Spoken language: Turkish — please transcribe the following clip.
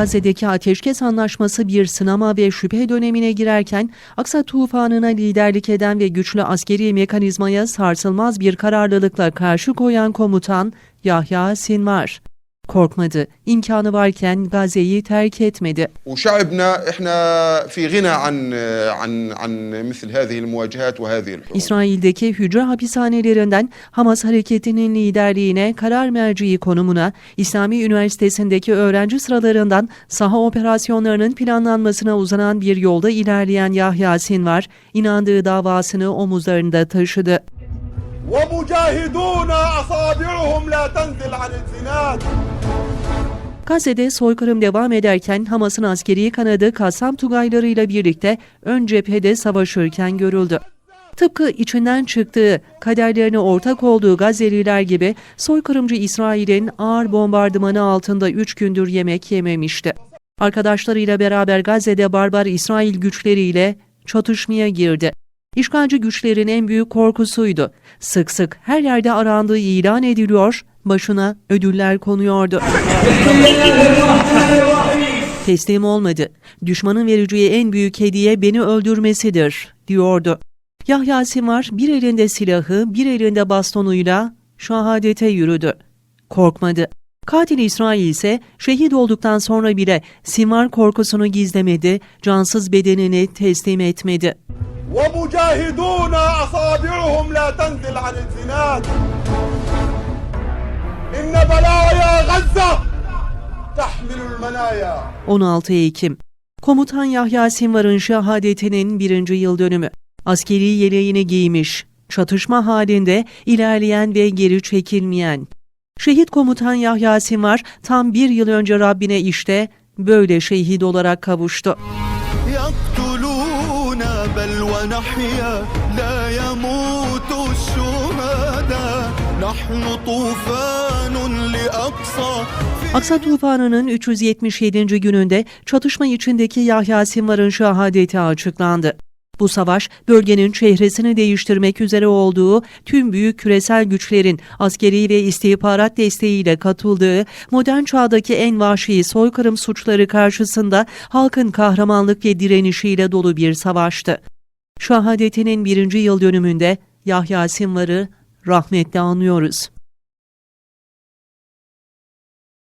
Gazze'deki ateşkes anlaşması bir sınama ve şüphe dönemine girerken Aksa tufanına liderlik eden ve güçlü askeri mekanizmaya sarsılmaz bir kararlılıkla karşı koyan komutan Yahya Sinvar korkmadı. İmkanı varken Gazze'yi terk etmedi. İsrail'deki hücre hapishanelerinden Hamas hareketinin liderliğine, karar merciği konumuna, İslami Üniversitesi'ndeki öğrenci sıralarından saha operasyonlarının planlanmasına uzanan bir yolda ilerleyen Yahya Sinvar, inandığı davasını omuzlarında taşıdı. ومجاهدون أصابعهم لا تنزل عن الزناد Gazze'de soykırım devam ederken Hamas'ın askeri kanadı Kassam Tugaylarıyla birlikte ön cephede savaşırken görüldü. Tıpkı içinden çıktığı, kaderlerine ortak olduğu Gazze'liler gibi soykırımcı İsrail'in ağır bombardımanı altında 3 gündür yemek yememişti. Arkadaşlarıyla beraber Gazze'de barbar İsrail güçleriyle çatışmaya girdi. İşgalci güçlerin en büyük korkusuydu. Sık sık her yerde arandığı ilan ediliyor, başına ödüller konuyordu. Teslim olmadı. Düşmanın vereceği en büyük hediye beni öldürmesidir, diyordu. Yahya Simar bir elinde silahı, bir elinde bastonuyla şehadete yürüdü. Korkmadı. Katil İsrail ise şehit olduktan sonra bile Simar korkusunu gizlemedi, cansız bedenini teslim etmedi. ومجاهدون أصابعهم لا تنزل عن الزناد إن بلايا غزة تحمل المنايا 16 Ekim Komutan Yahya Sinvar'ın şehadetinin birinci yıl dönümü. Askeri yeleğini giymiş, çatışma halinde ilerleyen ve geri çekilmeyen. Şehit komutan Yahya Sinvar tam bir yıl önce Rabbine işte böyle şehit olarak kavuştu. يقتلونا بل ونحيا لا يموت الشهداء نحن طوفان لأقصى Aksa tufanının 377. gününde çatışma içindeki Yahya Sinvar'ın şehadeti açıklandı. Bu savaş bölgenin çehresini değiştirmek üzere olduğu tüm büyük küresel güçlerin askeri ve istihbarat desteğiyle katıldığı modern çağdaki en vahşi soykırım suçları karşısında halkın kahramanlık ve direnişiyle dolu bir savaştı. Şehadetinin birinci yıl dönümünde Yahya Sinvar'ı rahmetle anıyoruz.